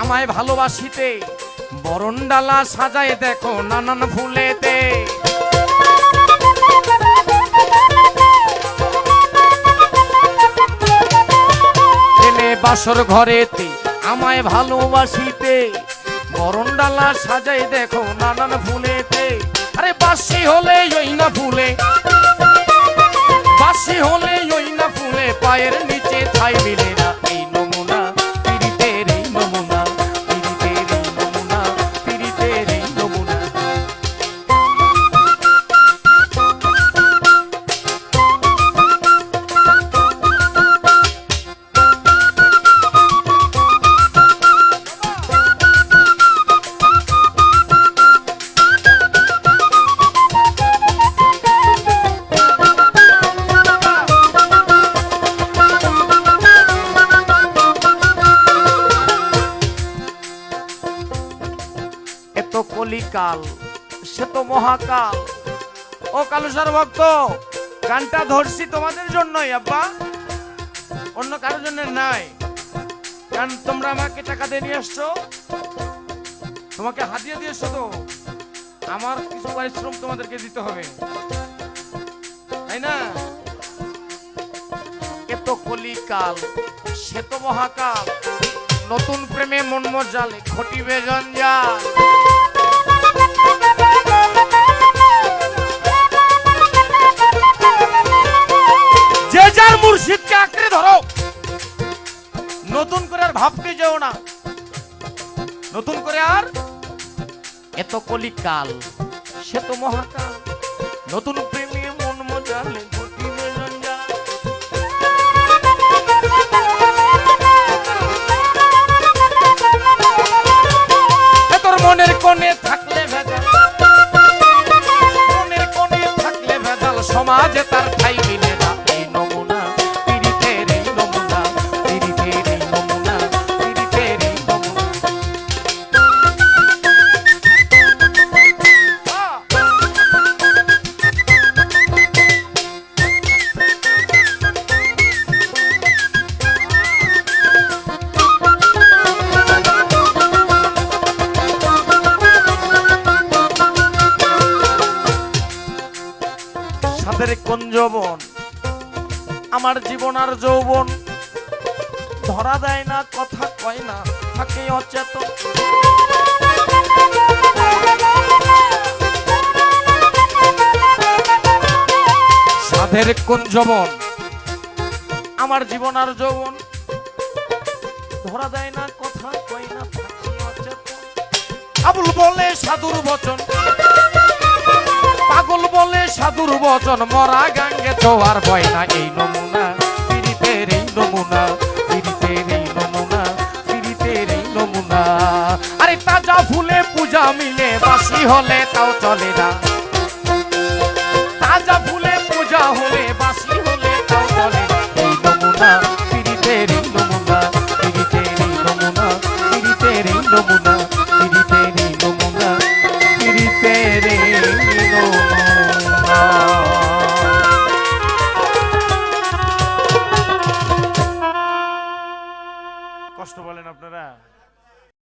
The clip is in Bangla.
আমায় ভালোবাসিতে বরণ ডালা সাজায় দেখো নানান ফুলেতে। বাসর ঘরেতে আমায় ভালোবাসিতে বরণ ডালা সাজাই দেখো নানান ফুলেতে। আরে বাসি হলে ওই না ফুলে কলিকাল সে তো মহাকাল। ও কালুসার ভক্ত গানটা ধরছি তোমাদের জন্যই, আব্বা। অন্য কারোর জন্য নাই। কারণ তোমরা আমাকে টাকা দিয়ে নিয়ে আসছো। তোমাকে হাতিয়ে দিয়েছ তো। আমার কিছু পরিশ্রম তোমাদেরকে দিতে হবে। তাই না? এত কলিকাল, সে তো মহাকাল। নতুন প্রেমে মন মজালে, ঘটিবে জঞ্জাল। মুর্শিদকে আঁকড়ে ধরো। নতুন করে আর ভাবতে যেও না। নতুন করে আর এত কলিকাল, সে তো মহাকাল। নতুন প্রেমে মন মজালে তোর মনের কোণে থাকলে ভেজাল। মনের কোণে থাকলে ভেজাল, সমাজে তার সাদের কোন যৌবন? আমার জীবন আর যৌবন ধরা দেয় না, কথা কয় না, থাকে অচেতন। সাধের কোন যৌবন? আমার জীবন আর যৌবন ধরা দেয় না, কথা কয় না অচেতন। আবুল বলে সাধুর বচন, পাগল বলে সাধুর বচন, মরা গাঙ্গে ছোয়ার ভয় না। এই নমুনা পিরিতের এই নমুনা পিরিতের এই নমুনা পিরিতের এই নমুনা। আরে তাজা ফুলে পূজা মিলে, বাসি হলে তাও চলে না। তাজা ফুলে পূজা হলে, বাসি নমুনা পিরিতের এই নমুনা পিরিতের এই নমুনা পিরিতের এই নমুনা।